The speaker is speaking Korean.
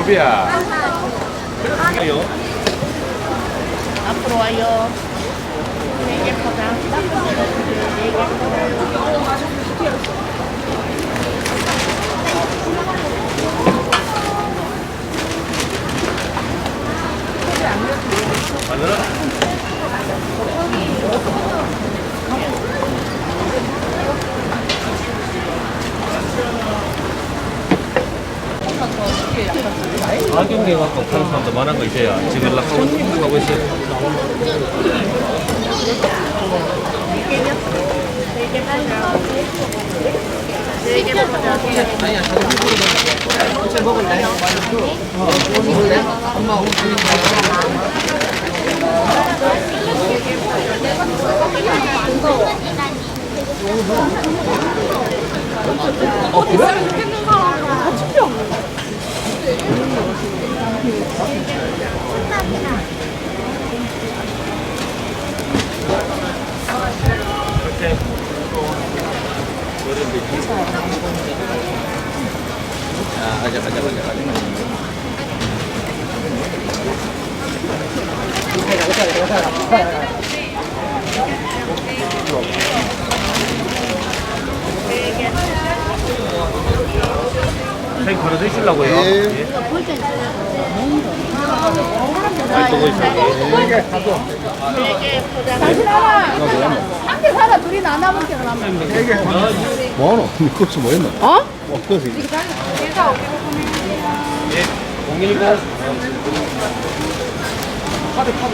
로비야. 앞으로 와요. 네개 포장. 네개 포장. 악용돼 갖고 파는 사람도 많은 거 있어요. 지금 하고 하고 있어요. 아, 가자, 가자. 선생님 바로 드시려고 Ah, ajak ajak ajak ajak. Bukan, bukan, bukan. 요. 예. 예. 잘 보고 있습니다. 네개 포장. 한개 사라 둘이 나눠 먹게 그러면. 뭐하노? 그것이 뭐였노? 어? 어, 그것이. 예. 010. 카드, 카드.